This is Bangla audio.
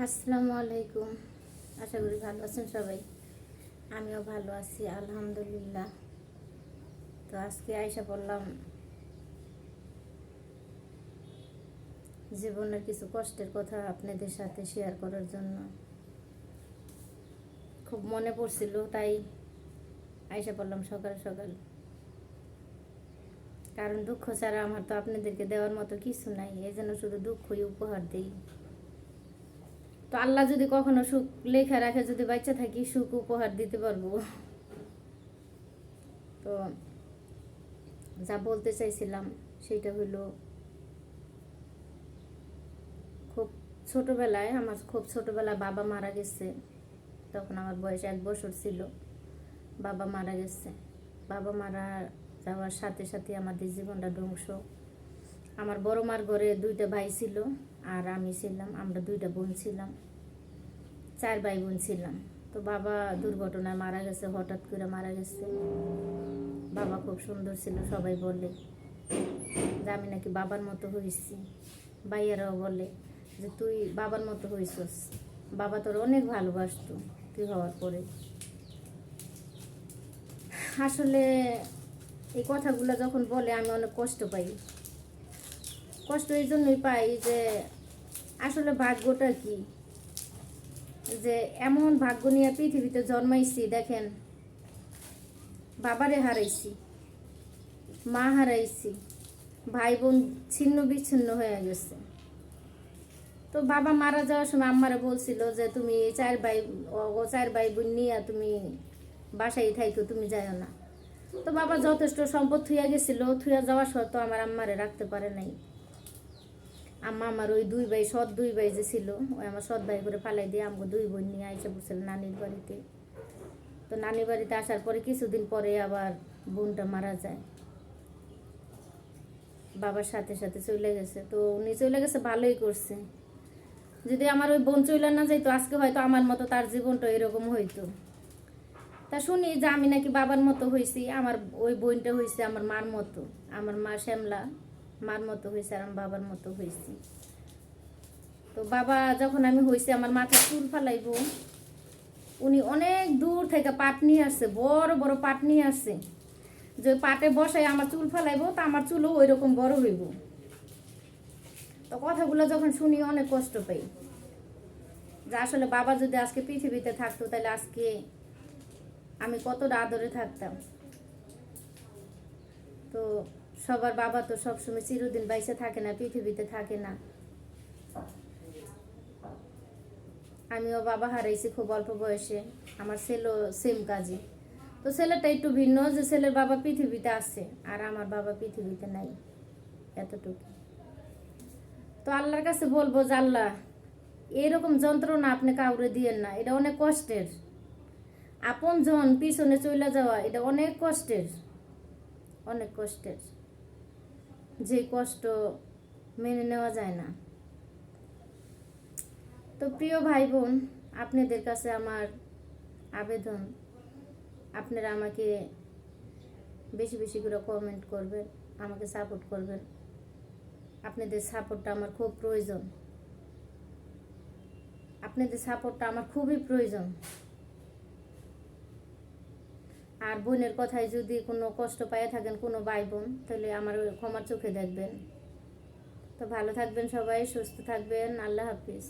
আসসালামু আলাইকুম। আশা করি ভালো আছেন সবাই। আমিও ভালো আছি, আলহামদুলিল্লাহ। তো আজকে আয়সা বললাম জীবনের কিছু কষ্টের কথা আপনাদের সাথে শেয়ার করার জন্য। খুব মনে পড়ছিল, তাই আয়সা বললাম সকাল সকাল। কারণ দুঃখ ছাড়া আমার তো আপনাদেরকে দেওয়ার মতো কিছু নাই এই জন্য শুধু দুঃখই উপহার দিই। তো আল্লাহ যদি কখনো সুখ লেখা রাখে, যদি বাচ্চা থাকি, সুখ উপহার দিতে পারব। তো যা বলতে চাইছিলাম, সেটা হলো, খুব ছোটবেলায়, আমার খুব ছোটবেলায় বাবা মারা গেছে। তখন আমার বয়স এক বছর ছিল। বাবা মারা গেছে। বাবা মারা যাওয়ার সাথে সাথে আমাদের জীবনটা ধ্বংস। আমার বড় মার ঘরে দুইটা ভাই ছিল। আর আমি ছিলাম, আমরা দুইটা বোন ছিলাম, চার ভাই বোন ছিলাম। তো বাবা দুর্ঘটনায় মারা গেছে, হঠাৎ করে মারা গেছে। বাবা খুব সুন্দর ছিল, সবাই বলে। যে আমি নাকি বাবার মতো হয়েছি। ভাইয়েরাও বলে যে, তুই বাবার মতো হয়েছস বাবা তোর অনেক ভালোবাসতো তুই হওয়ার পরে। আসলে এই কথাগুলো যখন বলে, আমি অনেক কষ্ট পাই। কষ্ট এই জন্যই পাই যে আসলে ভাগ্যটা কি? যে এমন ভাগ্য নিয়ে পৃথিবীতে জন্মাইছি, দেখেন। বাবারে হারাইছি, মা হারাইছি ভাই বোন ছিন্ন বিচ্ছিন্ন হয়ে গেছে। তো বাবা মারা যাওয়ার সময় আম্মারা বলছিল যে, তুমি চার ভাই, ও- চার ভাই বোন নিয়ে তুমি বাসায় থাইকো, তুমি যাও না। তো বাবা যথেষ্ট সম্পদ থুইয়া গেছিল, থুইয়া যাওয়ার সত্ত্বেও আমার আম্মারে রাখতে পারে নাই। আম্মা আমার ওই দুই ভাই, সৎ দুই ভাই যে ছিল, ওই আমার সৎ ভাই করে ফালাই দিয়ে আমাকে দুই বোন নিয়ে আইসে বসছিল নানির বাড়িতে। তো নানির বাড়িতে আসার পরে কিছুদিন পরে আবার বোনটা মারা যায়। বাবার সাথে সাথে চলে গেছে। তো উনি চলে গেছে, ভালোই করছে। যদি আমার ওই বোন চলে না যাইতো, আজকে হয়তো আমার মতো তার জীবনটা এরকম হইতো। তা শুনি যে আমি নাকি বাবার মতো হয়েছি আমার ওই বোনটা হয়েছে আমার মার মতো, আমার মা শ্যামলা। মার মতো হয়েছে আর বাবার মতো হয়েছি। তো বাবা যখন আমি হয়েছি, আমার মাথায় চুল ফালাইব। উনি অনেক দূর থেকে পাট নিয়ে আসছে, বড় বড় পাট নিয়ে আসছে। যে পাটে বসাই আমার চুল ফালাইবো, তা আমার চুলও ওই রকম বড় হইব। তো কথাগুলো যখন শুনি অনেক কষ্ট পাই। যে আসলে বাবা যদি আজকে পৃথিবীতে থাকতো, তাহলে আজকে আমি কতটা আদরে থাকতাম। তো সবার বাবা তো সবসময় চিরদিন বাইসে থাকে না, পৃথিবীতে থাকে না। আমিও বাবা হারাইছি খুব অল্প বয়সে, আমার ছেলেও সেম কাজে। তো ছেলেটা একটু ভিন্ন যে ছেলের বাবা পৃথিবীতে আছে, আর আমার বাবা পৃথিবীতে নাই, এতটুকু। তো আল্লাহর কাছে বলব যে আল্লাহ, এরকম যন্ত্রণা আপনি কাউরে দিয়েন না, এটা অনেক কষ্টের। আপন জন পিছনে চলে যাওয়া, এটা অনেক কষ্টের অনেক কষ্টের। যে কষ্ট মেনে নেওয়া যায় না। তো প্রিয় ভাই বোন আপনাদের কাছে আমার আবেদন, আপনারা আমাকে বেশি বেশি করে কমেন্ট করবেন, আমাকে সাপোর্ট করবেন। আপনাদের সাপোর্টটা আমার খুব প্রয়োজন। আপনাদের সাপোর্টটা আমার খুবই প্রয়োজন। আর বোনের কথায় যদি কোনো কষ্ট পায়ে থাকেন কোনো ভাই বোন তাহলে আমার ক্ষমার চোখে দেখবেন। তো ভালো থাকবেন সবাই, সুস্থ থাকবেন। আল্লাহ হাফিজ।